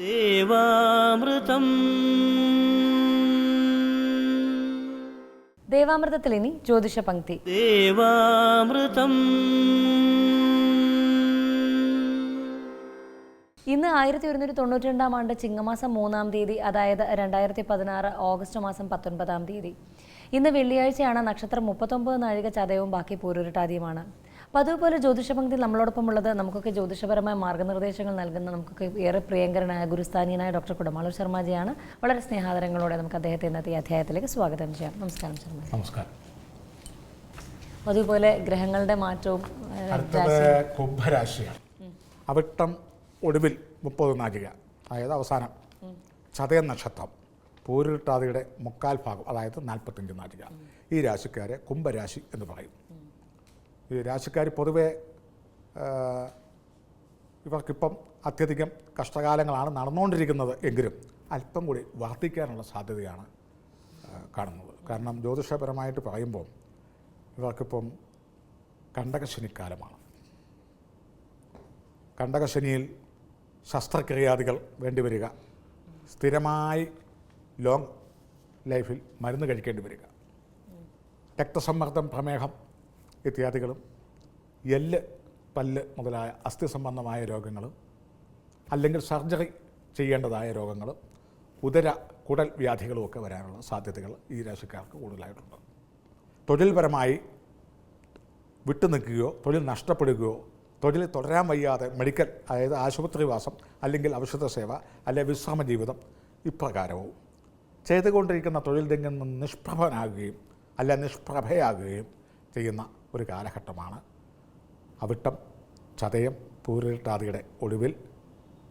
ദേവാമൃതം. ദേവാമൃതത്തിൽ ഇനി ജ്യോതിഷ പങ്ക്തി ദേവാമൃതം. ഇന്ന് ആയിരത്തി ഒരുന്നൂറ്റി തൊണ്ണൂറ്റി രണ്ടാം ആണ്ട് ചിങ്ങമാസം മൂന്നാം തീയതി അതായത് രണ്ടായിരത്തി പതിനാറ് ഓഗസ്റ്റ് മാസം പത്തൊൻപതാം തീയതി. ഇന്ന് വെള്ളിയാഴ്ചയാണ് നക്ഷത്രം മുപ്പത്തൊമ്പത് നാഴിക ചതയവും ബാക്കി പൂരുരുട്ടാതിയുമാണ്. പതിവ് അതുപോലെ ജ്യോതിഷ പങ്ക്തി നമ്മളോടൊപ്പം ഉള്ളത് നമുക്കൊക്കെ ജ്യോതിഷപരമായ മാർഗനിർദ്ദേശങ്ങൾ നൽകുന്ന നമുക്കൊക്കെ ഏറെ പ്രിയങ്കരനായ ഗുരുസ്ഥാനീയനായ ഡോക്ടർ കുടമാളൂർ ശർമ്മജിയാണ്. വളരെ സ്നേഹാദരങ്ങളോടെ നമുക്ക് അദ്ദേഹത്തെ ഇന്നത്തെ അധ്യായത്തിലേക്ക് സ്വാഗതം ചെയ്യാം. നമസ്കാരം ശർമ്മ. നമസ്കാരം. അതുപോലെ ഗ്രഹങ്ങളുടെ മാറ്റവും കുംഭരാശിയാണ്. അവിട്ടം ഒടുവിൽ മുപ്പത് നാഴിക അതായത് അവസാനം. ചതയ നക്ഷത്രം പൂരിട്ടാതിയുടെ മുക്കാൽ ഭാഗം അതായത് നാൽപ്പത്തഞ്ച് നാഴിക. ഈ രാശിക്കാരെ കുംഭരാശി എന്ന് പറയും. ഈ രാശിക്കാർ പൊതുവെ ഇവർക്കിപ്പം അത്യധികം കഷ്ടകാലങ്ങളാണ് നടന്നുകൊണ്ടിരിക്കുന്നത് എങ്കിലും അല്പം കൂടി വർദ്ധിക്കാനുള്ള സാധ്യതയാണ് കാണുന്നത്. കാരണം ജ്യോതിഷപരമായിട്ട് പറയുമ്പോൾ ഇവർക്കിപ്പം കണ്ടകശനിക്കാലമാണ്. കണ്ടകശനിയിൽ ശസ്ത്രക്രിയാദികൾ വേണ്ടിവരിക സ്ഥിരമായി ലോങ് ലൈഫിൽ മരുന്ന് കഴിക്കേണ്ടി വരിക രക്തസമ്മർദ്ദം പ്രമേഹം ഇത്യാദികളും എല്ല് പല്ല് മുതലായ അസ്ഥി സംബന്ധമായ രോഗങ്ങളും അല്ലെങ്കിൽ സർജറി ചെയ്യേണ്ടതായ രോഗങ്ങളും ഉദര കുടൽ വ്യാധികളും ഒക്കെ വരാനുള്ള സാധ്യതകൾ ഈ രാശിക്കാർക്ക് കൂടുതലായിട്ടുണ്ട്. തൊഴിൽപരമായി വിട്ടുനിൽക്കുകയോ തൊഴിൽ നഷ്ടപ്പെടുകയോ തൊഴിൽ തുടരാൻ വയ്യാതെ മെഡിക്കൽ അതായത് ആശുപത്രിവാസം അല്ലെങ്കിൽ ഔഷധ സേവ അല്ലെങ്കിൽ വിശ്രമ ജീവിതം ഇപ്രകാരവും. ചെയ്തുകൊണ്ടിരിക്കുന്ന തൊഴിൽ രംഗം നിഷ്പ്രഭനാകുകയും അല്ല നിഷ്പ്രഭയാകുകയും ചെയ്യുന്ന ഒരു കാലഘട്ടമാണ്. അവിട്ടം ചതയം പൂരിട്ടാതിയുടെ ഒടുവിൽ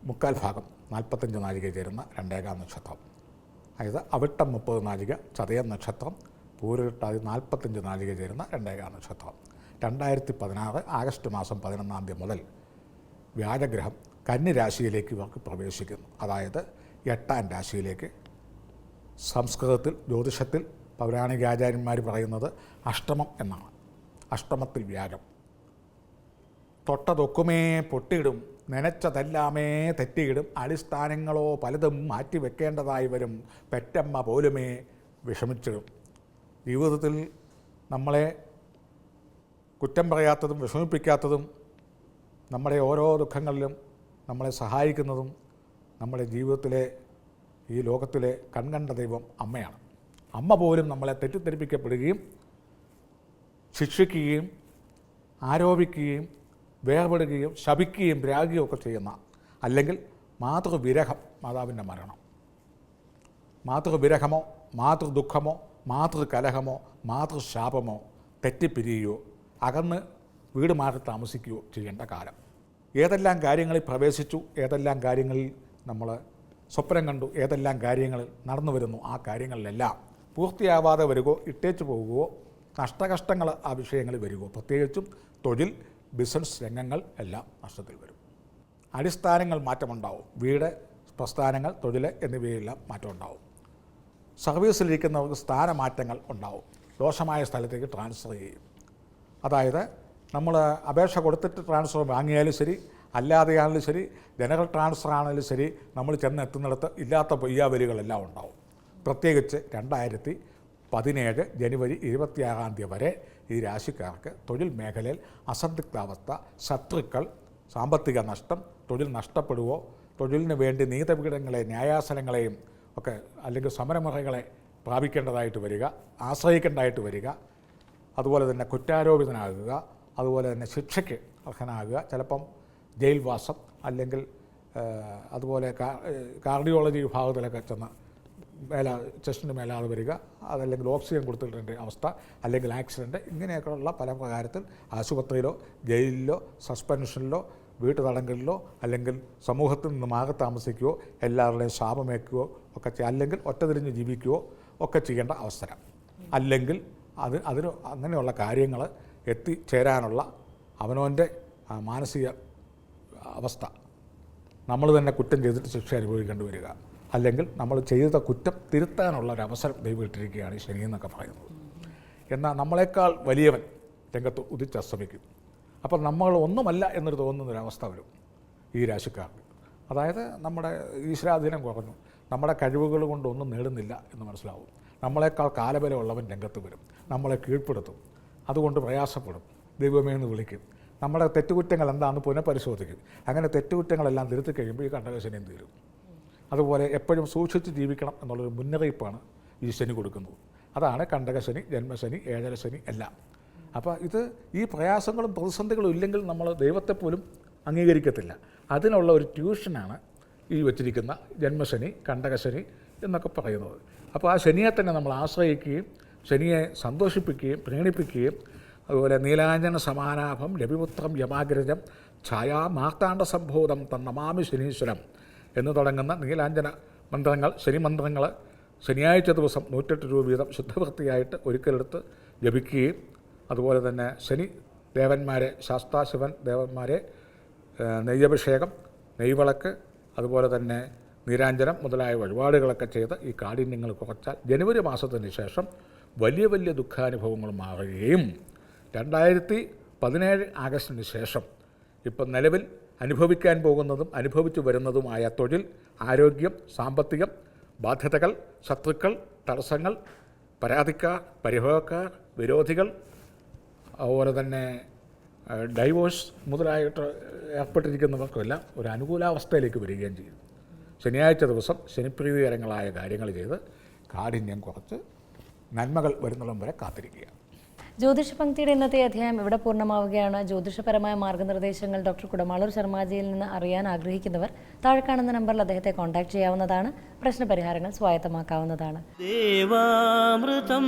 മുക്കാൽ ഭാഗം നാൽപ്പത്തഞ്ച് നാഴിക ചേരുന്ന രണ്ടേകാം നക്ഷത്രം. അതായത് അവിട്ടം മുപ്പത് നാഴിക ചതയം നക്ഷത്രം പൂരിട്ടാതി നാൽപ്പത്തഞ്ച് നാഴിക ചേരുന്ന രണ്ടേകാം നക്ഷത്രം. രണ്ടായിരത്തി പതിനാറ് ആഗസ്റ്റ് മാസം പതിനൊന്നാം തീയതി മുതൽ വ്യാഴഗ്രഹം കന്നി രാശിയിലേക്ക് ഇവർക്ക് പ്രവേശിക്കുന്നു. അതായത് എട്ടാം രാശിയിലേക്ക് സംസ്കൃതത്തിൽ ജ്യോതിഷത്തിൽ പൗരാണികാചാര്യന്മാർ പറയുന്നത് അഷ്ടമം എന്നാണ്. അഷ്ടമത്തിൽ വ്യാഴം. തൊട്ടതൊക്കുമേ പൊട്ടിയിടും നനച്ചതെല്ലാമേ തെറ്റിയിടും അടിസ്ഥാനങ്ങളോ പലതും മാറ്റിവെക്കേണ്ടതായി വരും പെറ്റമ്മ പോലുമേ വിഷമിച്ചിടും. ജീവിതത്തിൽ നമ്മളെ കുറ്റം പറയാത്തതും വിഷമിപ്പിക്കാത്തതും നമ്മുടെ ഓരോ ദുഃഖങ്ങളിലും നമ്മളെ സഹായിക്കുന്നതും നമ്മുടെ ജീവിതത്തിലെ ഈ ലോകത്തിലെ കൺകണ്ട ദൈവം അമ്മയാണ്. അമ്മ പോലും നമ്മളെ തെറ്റിദ്ധരിപ്പിക്കപ്പെടുകയും ശിക്ഷിക്കുകയും ആരോപിക്കുകയും വേർപെടുകയും ശപിക്കുകയും രാഗുകയും ഒക്കെ ചെയ്യുന്ന അല്ലെങ്കിൽ മാതൃവിരഹം മാതാവിന്റെ മരണം. മാതൃവിരഹമോ മാതൃദുഃഖമോ മാതൃകലഹമോ മാതൃശാപമോ തെറ്റിപ്പിരിയുകയോ അകന്ന് വീട് മാറി താമസിക്കുകയോ ചെയ്യേണ്ട കാലം. ഏതെല്ലാം കാര്യങ്ങളിൽ പ്രവേശിച്ചു ഏതെല്ലാം കാര്യങ്ങളിൽ നമ്മൾ സ്വപ്നം കണ്ടു ഏതെല്ലാം കാര്യങ്ങളിൽ നടന്നു വരുന്നു ആ കാര്യങ്ങളിലെല്ലാം പൂർത്തിയാവാതെ വരികയോ ഇട്ടേച്ചു പോകുകയോ നഷ്ടകഷ്ടങ്ങൾ ആ വിഷയങ്ങളിൽ വരുമോ പ്രത്യേകിച്ചും തൊഴിൽ ബിസിനസ് രംഗങ്ങൾ എല്ലാം നഷ്ടത്തിൽ വരും. അടിസ്ഥാനങ്ങൾ മാറ്റമുണ്ടാവും. വീട് പ്രസ്ഥാനങ്ങൾ തൊഴിൽ എന്നിവയെല്ലാം മാറ്റമുണ്ടാവും. സർവീസിലിരിക്കുന്നവർക്ക് സ്ഥാനമാറ്റങ്ങൾ ഉണ്ടാവും. ദോഷമായ സ്ഥലത്തേക്ക് ട്രാൻസ്ഫർ ചെയ്യും. അതായത് നമ്മൾ അപേക്ഷ കൊടുത്തിട്ട് ട്രാൻസ്ഫർ വാങ്ങിയാലും ശരി അല്ലാതെയാണെങ്കിലും ശരി ജനറൽ ട്രാൻസ്ഫർ ആണെങ്കിലും ശരി നമ്മൾ ചെന്ന് എത്തുന്നിടത്ത് ഇല്ലാത്ത പൊയ്യാവലികളെല്ലാം ഉണ്ടാവും. പ്രത്യേകിച്ച് രണ്ടായിരത്തി പതിനേഴ് ജനുവരി ഇരുപത്തിയാറാം തീയതി വരെ ഈ രാശിക്കാർക്ക് തൊഴിൽ മേഖലയിൽ അസംതൃപ്താവസ്ഥ ശത്രുക്കൾ സാമ്പത്തിക നഷ്ടം തൊഴിൽ നഷ്ടപ്പെടുവോ തൊഴിലിന് വേണ്ടി നീതപീഠങ്ങളെ ന്യായാസനങ്ങളെയും ഒക്കെ അല്ലെങ്കിൽ സമരമുറകളെ പ്രാപിക്കേണ്ടതായിട്ട് വരിക ആശ്രയിക്കേണ്ടതായിട്ട് വരിക അതുപോലെ തന്നെ കുറ്റാരോപിതനാകുക അതുപോലെ തന്നെ ശിക്ഷയ്ക്ക് അർഹനാകുക ചിലപ്പം ജയിൽവാസം അല്ലെങ്കിൽ അതുപോലെ കാർഡിയോളജി വിഭാഗത്തിലൊക്കെ ചെന്ന് മേലാ ചെസ്റ്റിന് മേലാതെ വരിക അതല്ലെങ്കിൽ ഓക്സിജൻ കൊടുത്തിട്ടുണ്ട് അവസ്ഥ അല്ലെങ്കിൽ ആക്സിഡന്റ് ഇങ്ങനെയൊക്കെയുള്ള പല പ്രകാരത്തിൽ ആശുപത്രിയിലോ ജയിലിലോ സസ്പെൻഷനിലോ വീട്ടു തടങ്കലിലോ അല്ലെങ്കിൽ സമൂഹത്തിൽ നിന്ന് മാറി താമസിക്കുകയോ എല്ലാവരുടെയും ശാപമേക്കുകയോ ഒക്കെ ചെയ്യുക അല്ലെങ്കിൽ ഒറ്റതിരിഞ്ഞ് ജീവിക്കുകയോ ഒക്കെ ചെയ്യേണ്ട അവസരം. അല്ലെങ്കിൽ അത് അതിന് അങ്ങനെയുള്ള കാര്യങ്ങൾ എത്തിച്ചേരാനുള്ള അവനവന്റെ മാനസിക അവസ്ഥ. നമ്മൾ തന്നെ കുറ്റം ചെയ്തിട്ട് ശിക്ഷ അനുഭവിക്കേണ്ടി വരിക. അല്ലെങ്കിൽ നമ്മൾ ചെയ്ത കുറ്റം തിരുത്താനുള്ള ഒരു അവസരം ദൈവമിട്ടിരിക്കുകയാണ് ഈ ശനി എന്നൊക്കെ പറയുന്നത്. എന്നാൽ നമ്മളെക്കാൾ വലിയവൻ രംഗത്ത് ഉദിച്ചസ്തമിക്കും അപ്പം നമ്മൾ ഒന്നുമല്ല എന്നൊരു തോന്നുന്നൊരവസ്ഥ വരും ഈ രാശിക്കാർക്ക്. അതായത് നമ്മുടെ ഈശ്വരാധീനം കുറഞ്ഞു. നമ്മുടെ കഴിവുകൾ കൊണ്ടൊന്നും നേടുന്നില്ല എന്ന് മനസ്സിലാവും. നമ്മളെക്കാൾ കാലബലമുള്ളവൻ രംഗത്ത് വരും. നമ്മളെ കീഴ്പ്പെടുത്തും. അതുകൊണ്ട് പ്രയാസപ്പെടും. ദൈവമേ എന്ന് വിളിക്കും. നമ്മുടെ തെറ്റുകുറ്റങ്ങൾ എന്താണെന്ന് പുനഃപരിശോധിക്കും. അങ്ങനെ തെറ്റുകുറ്റങ്ങളെല്ലാം തിരുത്തി കഴിയുമ്പോൾ ഈ കണ്ടകശനിയും തീരും അതുപോലെ എപ്പോഴും സൂക്ഷിച്ച് ജീവിക്കണം എന്നുള്ളൊരു മുന്നറിയിപ്പാണ് ഈ ശനി കൊടുക്കുന്നത്. അതാണ് കണ്ടകശനി ജന്മശനി ഏഴര ശനി എല്ലാം. അപ്പോൾ ഇത് ഈ പ്രയാസങ്ങളും പ്രതിസന്ധികളും ഇല്ലെങ്കിൽ നമ്മൾ ദൈവത്തെ പോലും അംഗീകരിക്കത്തില്ല. അതിനുള്ള ഒരു ട്യൂഷനാണ് ഈ വച്ചിരിക്കുന്ന ജന്മശനി കണ്ടകശനി എന്നൊക്കെ പറയുന്നത്. അപ്പോൾ ആ ശനിയെ തന്നെ നമ്മൾ ആശ്രയിക്കുകയും ശനിയെ സന്തോഷിപ്പിക്കുകയും പ്രീണിപ്പിക്കുകയും അതുപോലെ നീലാഞ്ജന സമാനാഭം രവിപുത്രം യമാഗ്രജം ഛായാ മാർത്താണ്ഡ സംഭൂതം തന്നമാമി ശനീശ്വരം എന്ന് തുടങ്ങുന്ന നീലാഞ്ജന മന്ത്രങ്ങൾ ശനി മന്ത്രങ്ങൾ ശനിയാഴ്ച ദിവസം നൂറ്റെട്ട് രൂപ വീതം ശുദ്ധവൃത്തിയായിട്ട് ഒരിക്കലെടുത്ത് ജപിക്കുകയും അതുപോലെ തന്നെ ശനി ദേവന്മാരെ ശാസ്താശിവൻ ദേവന്മാരെ നെയ്യഭിഷേകം നെയ്വിളക്ക് അതുപോലെ തന്നെ നീരാഞ്ജനം മുതലായ വഴിപാടുകളൊക്കെ ചെയ്ത് ഈ കാഠിന്യങ്ങൾ കുറച്ചാൽ ജനുവരി മാസത്തിന് ശേഷം വലിയ വലിയ ദുഃഖാനുഭവങ്ങൾ മാറുകയും രണ്ടായിരത്തി പതിനേഴ് ആഗസ്റ്റിന് ശേഷം ഇപ്പം നിലവിൽ അനുഭവിക്കാൻ പോകുന്നതും അനുഭവിച്ചു വരുന്നതുമായ തൊഴിൽ ആരോഗ്യം സാമ്പത്തികം ബാധ്യതകൾ ശത്രുക്കൾ തടസ്സങ്ങൾ പരാതിക്കാർ പരിഭവക്കാർ വിരോധികൾ അതുപോലെ തന്നെ ഡൈവോഴ്സ് മുതലായിട്ട് ഏർപ്പെട്ടിരിക്കുന്നവർക്കെല്ലാം ഒരു അനുകൂലാവസ്ഥയിലേക്ക് വരികയും ചെയ്യും ശനിയാഴ്ച ദിവസം ശനിപ്രീതികരങ്ങളായ കാര്യങ്ങൾ ചെയ്ത് കാഠിന്യം കുറച്ച് നന്മകൾ വരുന്നിടം വരെ കാത്തിരിക്കുക ജ്യോതിഷ പങ്ക്തിയുടെ ഇന്നത്തെ അധ്യായം ഇവിടെ പൂർണമാവുകയാണ്. ജ്യോതിഷപരമായ മാർഗനിർദ്ദേശങ്ങൾ ഡോക്ടർ കുടമാളൂർ ശർമാജിയിൽ നിന്ന് അറിയാൻ ആഗ്രഹിക്കുന്നവർ താഴെ കാണുന്ന നമ്പറിൽ അദ്ദേഹത്തെ കോൺടാക്ട് ചെയ്യാവുന്നതാണ്. പ്രശ്നപരിഹാരങ്ങൾ സ്വായത്തമാക്കാവുന്നതാണ്. ദേവാമൃതം